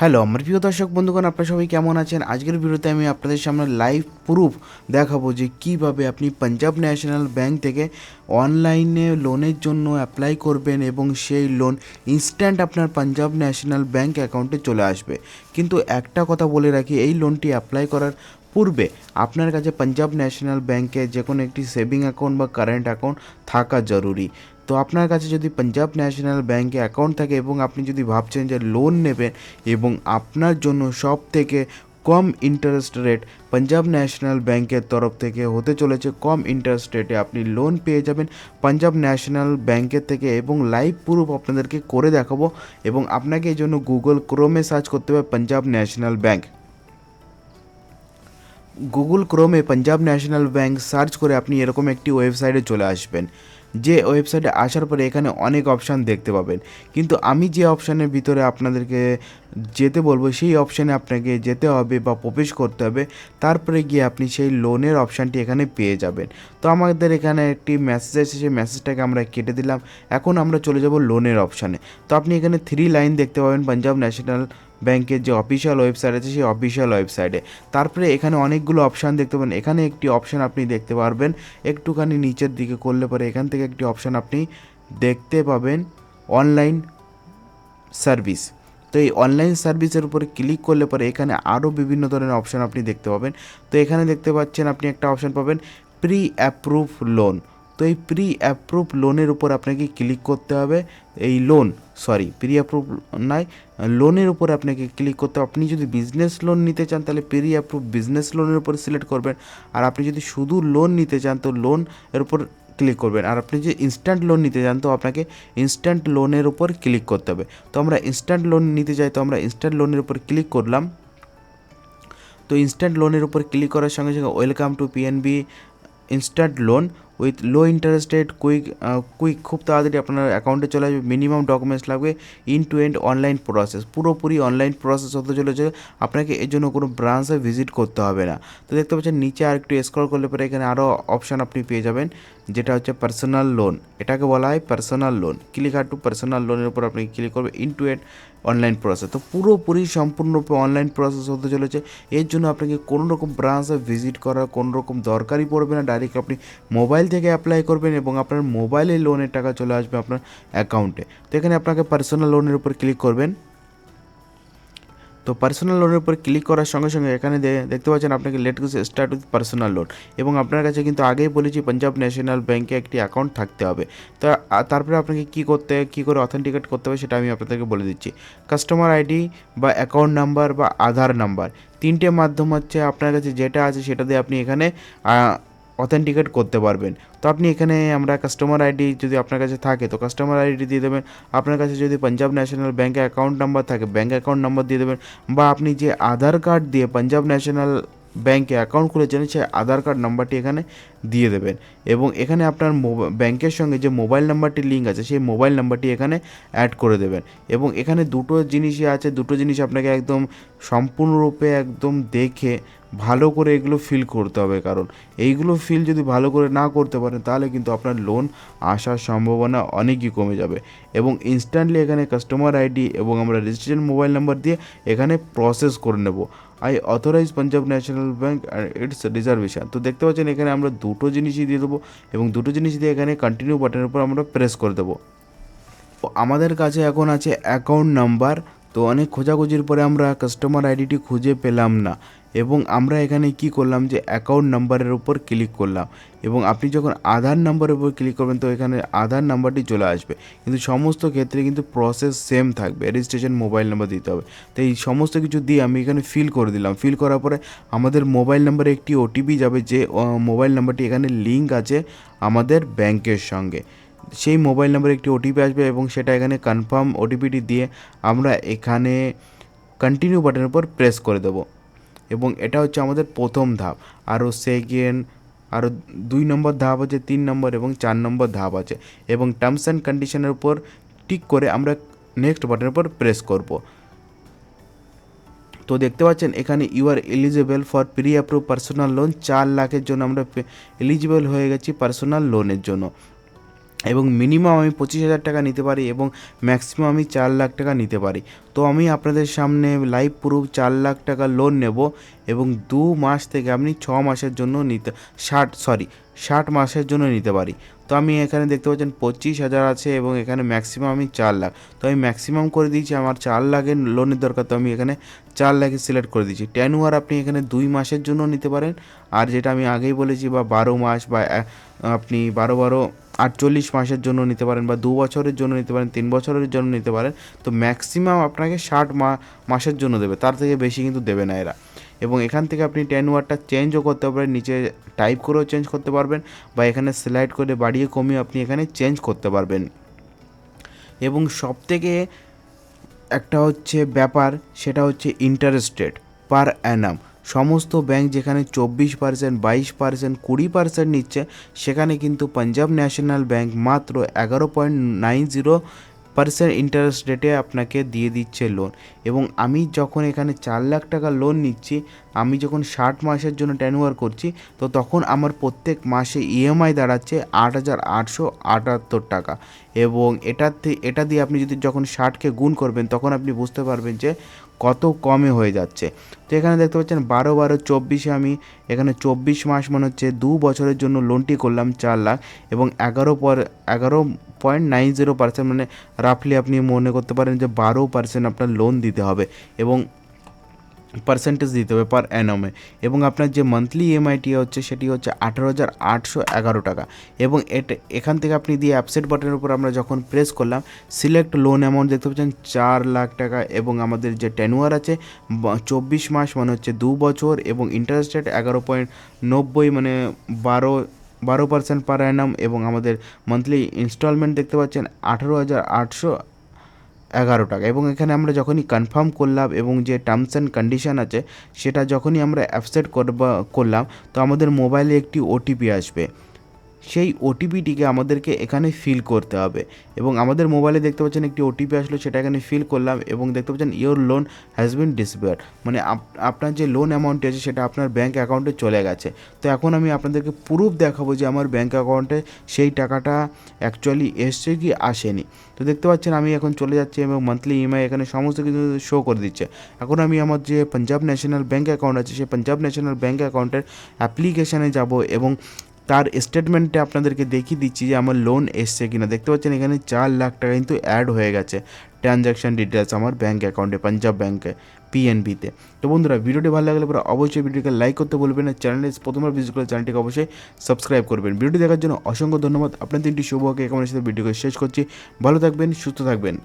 Hello, আমার প্রিয় দর্শক বন্ধুগণ, আপনারা সবাই কেমন আছেন? আজকের ভিডিওতে আমি আপনাদের সামনে লাইভ প্রুফ দেখাবো যে কীভাবে আপনি পাঞ্জাব ন্যাশনাল ব্যাংক থেকে অনলাইনে লোনের জন্য অ্যাপ্লাই করবেন এবং সেই লোন ইনস্ট্যান্ট আপনার পাঞ্জাব ন্যাশনাল ব্যাংক অ্যাকাউন্টে চলে আসবে। কিন্তু একটা কথা বলে রাখি, এই লোনটি অ্যাপ্লাই করার পূর্বে আপনার কাছে পাঞ্জাব ন্যাশনাল ব্যাংকে যে কোনো একটি সেভিং অ্যাকাউন্ট বা কারেন্ট অ্যাকাউন্ট থাকা জরুরি। তো আপনার কাছে যদি পাঞ্জাব ন্যাশনাল ব্যাংকে অ্যাকাউন্ট থাকে এবং আপনি যদি ভাবছেন যে লোন নেবেন এবং আপনার জন্য সব থেকে কম ইন্টারেস্ট রেট পাঞ্জাব ন্যাশনাল ব্যাংকের তরফ থেকে হতে চলেছে, কম ইন্টারেস্ট রেটে আপনি লোন পেয়ে যাবেন পাঞ্জাব ন্যাশনাল ব্যাংকের থেকে এবং লাইভ প্রুফ আপনাদেরকে করে দেখাবো এবং আপনাকে এই জন্য গুগল ক্রোমে সার্চ করতে হবে পাঞ্জাব ন্যাশনাল ব্যাংক গুগল ক্রোমে পাঞ্জাব ন্যাশনাল ব্যাংক সার্চ করে আপনি এরকম একটি ওয়েবসাইটে চলে আসবেন। যে ওয়েবসাইটে আসার পরে এখানে অনেক অপশান দেখতে পাবেন। কিন্তু আমি যে অপশানের ভিতরে আপনাদেরকে যেতে বলব, সেই অপশানে আপনাকে যেতে হবে বা প্রবেশ করতে হবে। তারপরে গিয়ে আপনি সেই লোনের অপশানটি এখানে পেয়ে যাবেন। তো আমাদের এখানে একটি মেসেজ এসেছে, সেই মেসেজটাকে আমরা কেটে দিলাম। এখন আমরা চলে যাব লোনের অপশানে তো আপনি এখানে থ্রি লাইন দেখতে পাবেন পাঞ্জাব ন্যাশনাল ব্যাংকের যে অফিসিয়াল ওয়েবসাইট আছে, সেই অফিসিয়াল ওয়েবসাইটে তারপরে এখানে অনেকগুলো অপশান দেখতে পাবেন। এখানে একটি অপশান আপনি দেখতে পারবেন। একটুখানি নিচের দিকে করলে পরে এখান থেকে একটি অপশান আপনি দেখতে পাবেন অনলাইন সার্ভিস তো এই অনলাইন সার্ভিসের উপরে ক্লিক করলে পরে এখানে আরও বিভিন্ন ধরনের অপশান আপনি দেখতে পাবেন। তো এখানে দেখতে পাচ্ছেন আপনি একটা অপশান পাবেন প্রি অ্যাপ্রুভ লোন তো এই প্রি অ্যাপ্রুভ লোনের উপর আপনাকে ক্লিক করতে হবে। এই লোন সরি প্রি অ্যাপ্রুভ নয় লোনের উপর আপনাকে ক্লিক করতে হবে। আপনি যদি বিজনেস লোন নিতে চান, তাহলে প্রি অ্যাপ্রুভ বিজনেস লোনের উপর সিলেক্ট করবেন। আর আপনি যদি শুধু লোন নিতে চান, তো লোন এর উপর ক্লিক করবেন। আর আপনি যে ইনস্ট্যান্ট লোন নিতে চান, তো আপনাকে ইনস্ট্যান্ট লোনের উপর ক্লিক করতে হবে। তো আমরা ইনস্ট্যান্ট লোন নিতে চাই তো আমরা ইনস্ট্যান্ট লোনের উপর ক্লিক করলাম। তো ইনস্ট্যান্ট লোনের উপর ক্লিক করার সঙ্গে সঙ্গে welcome to PNB instant loan with low interest rate quick quick খুব তাড়াতাড়ি আপনার অ্যাকাউন্টে চলে আসবে মিনিমাম ডকুমেন্টস লাগবে end to end online process পুরোপুরি অনলাইন প্রসেস হতে চলেছে, আপনাকে এর জন্য কোনো ব্রাঞ্চে ভিজিট করতে হবে না। তো দেখতে পাচ্ছেন, নিচে আর একটু স্ক্রল করলে পরে এখানে আরও অপশান আপনি পেয়ে যাবেন। যেটা হচ্ছে পার্সোনাল লোন এটাকে বলা হয় পার্সোনাল লোন ক্লিক আর টু পার্সোনাল লোনের উপর আপনি ক্লিক করবে end to end online process তো পুরোপুরি সম্পূর্ণরূপে অনলাইন প্রসেস হতে চলেছে। এর জন্য আপনাকে কোনো রকম ব্রাঞ্চে ভিজিট করার কোনো রকম দরকারই পড়বে না। ডাইরেক্ট আপনি মোবাইল থেকে অ্যাপ্লাই করবেন এবং আপনার মোবাইলে লোনের টাকা চলে আসবে আপনার অ্যাকাউন্টে তো এখানে আপনাকে পার্সোনাল লোনের উপর ক্লিক করবেন। তো পার্সোনাল লোনের উপর ক্লিক করার সঙ্গে সঙ্গে এখানে দেখতে পাচ্ছেন আপনাকে let start with personal loan এবং আপনার কাছে কিন্তু আগেই বলেছি পাঞ্জাব ন্যাশনাল ব্যাংকে একটি অ্যাকাউন্ট থাকতে হবে। তো তারপরে আপনাকে কী করতে, কী করে অথেন্টিকেট করতে হবে সেটা আমি আপনাদেরকে বলে দিচ্ছি। কাস্টমার আইডি বা অ্যাকাউন্ট নাম্বার বা আধার নাম্বার তিনটে মাধ্যম হচ্ছে আপনার কাছে যেটা আছে সেটা দিয়ে আপনি এখানে অথেন্টিকেট করতে পারবেন। তো আপনি এখানে আমরা কাস্টমার আইডি যদি আপনার কাছে থাকে, তো কাস্টমার আইডি দিয়ে দেবেন। আপনার কাছে যদি পাঞ্জাব ন্যাশনাল ব্যাঙ্কে অ্যাকাউন্ট নাম্বার থাকে ব্যাঙ্ক অ্যাকাউন্ট নাম্বার দিয়ে দেবেন। বা আপনি যে আধার কার্ড দিয়ে পাঞ্জাব ন্যাশনাল ব্যাঙ্কে অ্যাকাউন্ট খুলেছেন, সেই আধার কার্ড নাম্বারটি এখানে দিয়ে দেবেন। এবং এখানে আপনার ব্যাংকের সঙ্গে যে মোবাইল নাম্বারটি লিঙ্ক আছে, সেই মোবাইল নাম্বারটি এখানে অ্যাড করে দেবেন। এবং এখানে দুটো জিনিসই আছে, দুটো জিনিস আপনাকে একদম সম্পূর্ণরূপে একদম দেখে ভালো করে এগুলো ফিল করতে হবে, কারণ এইগুলো ফিল যদি ভালো করে না করতে পারেন, তাহলে কিন্তু আপনার লোন আসার সম্ভাবনা অনেকই কমে যাবে। এবং ইনস্ট্যান্টলি এখানে কাস্টমার আইডি এবং আমরা রেজিস্ট্রেশন মোবাইল নাম্বার দিয়ে এখানে প্রসেস করে নেব। I authorize Punjab national bank its reservation তো দেখতে পাচ্ছেন এখানে আমরা দুটো জিনিসই দিয়ে দেবো এবং দুটো জিনিস দিয়ে এখানে কন্টিনিউ বাটনের উপর আমরা প্রেস করে দেবো। আমাদের কাছে এখন আছে অ্যাকাউন্ট নাম্বার তো অনেক খোঁজাখুঁজির পরে আমরা কাস্টমার আইডিটি খুঁজে পেলাম না এবং আমরা এখানে কি করলাম যে অ্যাকাউন্ট নাম্বারের উপর ক্লিক করলাম এবং আপনি যখন আধার নাম্বারের উপর ক্লিক করবেন তো এখানে আধার নাম্বারটি চলে আসবে। কিন্তু সমস্ত ক্ষেত্রে কিন্তু প্রসেস সেম থাকবে রেজিস্ট্রেশন মোবাইল নাম্বার দিতে হবে। তো এই সমস্ত কিছু দিয়ে আমি এখানে ফিল করে দিলাম। ফিল করার পরে আমাদের মোবাইল নাম্বারে একটি ওটিপি যাবে যে মোবাইল নাম্বারটি এখানে লিঙ্ক আছে আমাদের ব্যাংকের সঙ্গে। সেই মোবাইল নাম্বারে একটি ওটিপি আসবে এবং সেটা এখানে কনফার্ম ওটিপিটি দিয়ে আমরা এখানে কন্টিনিউ বাটনের উপর প্রেস করে দেবো। এবং এটা হচ্ছে আমাদের প্রথম ধাপ। আরও সেকেন্ড আরও দুই নম্বর ধাপ আছে, তিন নম্বর এবং চার নম্বর ধাপ আছে। এবং টার্মস অ্যান্ড কন্ডিশনের উপর টিক করে আমরা নেক্সট বাটনের উপর প্রেস করব। তো দেখতে পাচ্ছেন, এখানে you are eligible for pre approve personal loan চার লাখের জন্য আমরা এলিজিবল হয়ে গেছি পার্সোনাল লোনের জন্য। এবং মিনিমাম আমি পঁচিশ হাজার টাকা নিতে পারি এবং ম্যাক্সিমাম আমি চার লাখ টাকা নিতে পারি। তো আমি আপনাদের সামনে লাইভ প্রুফ চার লাখ টাকা লোন নেব এবং দু মাস থেকে আপনি ছ মাসের জন্য নিতে, ষাট সরি ষাট মাসের জন্য নিতে পারি। তো আমি এখানে দেখতে পাচ্ছেন পঁচিশ হাজার আছে এবং এখানে ম্যাক্সিমাম আমি চার লাখ। তো আমি ম্যাক্সিমাম করে দিয়েছি, আমার চার লাখের লোনের দরকার, তো আমি এখানে চার লাখে সিলেক্ট করে দিয়েছি। টেন ওয়ার আপনি এখানে দুই মাসের জন্য নিতে পারেন, আর যেটা আমি আগেই বলেছি বা বারো মাস বা আপনি বারো বারো আটচল্লিশ মাসের জন্য নিতে পারেন বা দু বছরের জন্য নিতে পারেন, তিন বছরের জন্য নিতে পারেন, তো ম্যাক্সিমাম আপনাকে ষাট মাসের জন্য দেবে, তার থেকে বেশি কিন্তু দেবে না এরা। এবং এখান থেকে আপনি টেন ওয়ারটা চেঞ্জও করতে পারবেন, নিচে টাইপ করেও চেঞ্জ করতে পারবেন বা এখানে স্লাইড করে বাড়িয়ে কমিয়ে আপনি এখানে চেঞ্জ করতে পারবেন। এবং সবথেকে একটা হচ্ছে ব্যাপার, সেটা হচ্ছে ইন্টারেস্ট রেট পার অ্যানাম সমস্ত ব্যাংক যেখানে চব্বিশ পার্সেন্ট বাইশ পার্সেন্ট কুড়ি পার্সেন্ট নিচ্ছে, সেখানে কিন্তু পাঞ্জাব ন্যাশনাল ব্যাংক মাত্র এগারো point nine zero percent interest রেটে আপনাকে দিয়ে দিচ্ছে লোন এবং আমি যখন এখানে চার লাখ টাকা লোন নিচ্ছি, আমি যখন ষাট মাসের জন্য ট্যানুয়ার করছি, তো তখন আমার প্রত্যেক মাসে ইএমআই দাঁড়াচ্ছে আট হাজার আটশো আটাত্তর টাকা। এবং এটার থে- এটা দিয়ে আপনি যদি যখন ষাটকে গুণ করবেন, তখন আপনি বুঝতে পারবেন যে কত কমে হয়ে যাচ্ছে। তো এখানে দেখতে পাচ্ছেন বারো বারো চব্বিশে আমি এখানে চব্বিশ মাস মনে হচ্ছে দু বছরের জন্য লোনটি করলাম চার লাখ এবং এগারো পর, এগারো পয়েন্ট নাইন জিরো পার্সেন্ট মানে রাফলি আপনি মনে করতে পারেন যে বারো পার্সেন্ট আপনার লোন দিতে হবে এবং পার্সেন্টেজ দিতে হবে পার অ্যানামে এবং আপনার যে মান্থলি ইএমআইটি হচ্ছে, সেটি হচ্ছে আঠারো হাজার আটশো এগারো টাকা। এবং এটা, এখান থেকে আপনি দিয়ে অ্যাপসেট বাটনের উপর আমরা যখন প্রেস করলাম সিলেক্ট লোন অ্যামাউন্ট দেখতে পাচ্ছেন চার লাখ টাকা এবং আমাদের যে টেনুয়ার আছে চব্বিশ মাস মানে হচ্ছে দু বছর এবং ইন্টারেস্ট রেট এগারো পয়েন্ট নব্বই মানে বারো বারো পার্সেন্ট পার অ্যানাম এবং আমাদের মান্থলি ইনস্টলমেন্ট দেখতে পাচ্ছেন আঠারো হাজার আটশো এগারো টাকা। এবং এখানে আমরা যখনই কনফার্ম করলাম এবং যে টার্মস অ্যান্ড কন্ডিশন আছে, সেটা যখনই আমরা অ্যাপসেট করবা, করলাম, তো আমাদের মোবাইলে একটি ওটিপি আসবে। সেই ওটিপিটিকে আমাদেরকে এখানে ফিল করতে হবে। এবং আমাদের মোবাইলে দেখতে পাচ্ছেন একটি ওটিপি আসলো, সেটা এখানে ফিল করলাম এবং দেখতে পাচ্ছেন your loan has been disbursed মানে আপ- আপনার যে লোন অ্যামাউন্ট আছে, সেটা আপনার ব্যাঙ্ক অ্যাকাউন্টে চলে গেছে। তো এখন আমি আপনাদেরকে প্রুফ দেখাবো যে আমার ব্যাঙ্ক অ্যাকাউন্টে সেই টাকাটা অ্যাকচুয়ালি এসছে কি আসেনি। তো দেখতে পাচ্ছেন আমি এখন চলে যাচ্ছি এবং মান্থলি ইএমআই এখানে সমস্ত কিছু শো করে দিচ্ছে। এখন আমি আমার যে পাঞ্জাব ন্যাশনাল ব্যাঙ্ক অ্যাকাউন্ট আছে, সেই পাঞ্জাব ন্যাশনাল ব্যাঙ্ক অ্যাকাউন্টের অ্যাপ্লিকেশানে যাব এবং তার স্টেটমেন্টে আপনাদেরকে দেখিয়ে দিচ্ছি যে আমার লোন এসছে কিনা। দেখতে পাচ্ছেন এখানে চার লাখ টাকা কিন্তু অ্যাড হয়ে গেছে ট্রানজ্যাকশন ডিটেলস আমার ব্যাঙ্ক অ্যাকাউন্টে পাঞ্জাব ব্যাঙ্কে পিএনবিতে তো। বন্ধুরা, ভিডিওটি ভালো লাগলে পরে অবশ্যই ভিডিওকে লাইক করতে বলবেন আর চ্যানেলে প্রথমবার ভিজিট করে চ্যানেলটিকে অবশ্যই সাবস্ক্রাইব করবেন। ভিডিওটি দেখার জন্য অসংখ্য ধন্যবাদ। আপনার তিনটি শুভ একেবারে সাথে ভিডিওকে শেষ করছি। ভালো থাকবেন, সুস্থ থাকবেন।